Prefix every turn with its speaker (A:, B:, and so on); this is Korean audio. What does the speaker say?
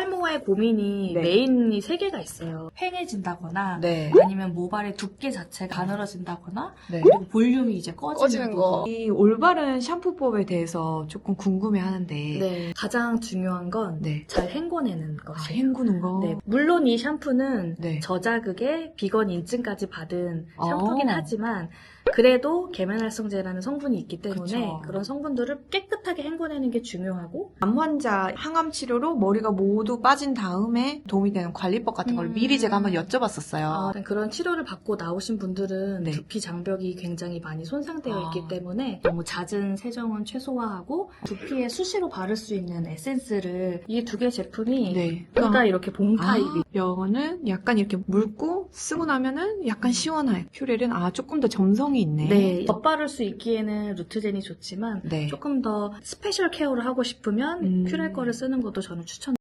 A: 탈모의 고민이
B: 네.
A: 메인이 세 개가 있어요. 팽해진다거나
B: 네.
A: 아니면 모발의 두께 자체가 가늘어진다거나
B: 네.
A: 그리고 볼륨이 이제 꺼지는,
C: 꺼지는 거.
B: 이 올바른 샴푸법에 대해서 조금 궁금해 하는데.
A: 네, 가장 중요한 건 잘
B: 네.
A: 헹궈내는
B: 아,
A: 것이에요.
B: 헹구는 거.
A: 네, 물론 이 샴푸는
B: 네.
A: 저자극에 비건 인증까지 받은
B: 아.
A: 샴푸긴 하지만 그래도 계면활성제라는 성분이 있기 때문에
B: 그쵸.
A: 그런 성분들을 깨끗 하게 헹궈내는 게 중요하고
B: 암 환자 항암 치료로 머리가 모두 빠진 다음에 도움이 되는 관리법 같은 걸
A: 음.
B: 미리 제가 한번 여쭤봤었어요.
A: 아, 그런 치료를 받고 나오신 분들은
B: 네.
A: 두피 장벽이 굉장히 많이 손상되어
B: 아.
A: 있기 때문에 너무 잦은 세정은 최소화하고 두피에 수시로 바를 수 있는 에센스를 이 두 개 제품이
B: 네.
A: 둘다 이렇게 봉
B: 아,
A: 타입이
B: 여는 약간 이렇게 묽고 쓰고 나면은 약간 시원해요. 퓨렐은 아 조금 더 점성이 있네.
A: 네, 덧바를 수 있기에는 루트젠이 좋지만
B: 네.
A: 조금 더 스페셜 케어를 하고 싶으면
B: 음.
A: 퓨렐 거를 쓰는 것도 저는 추천.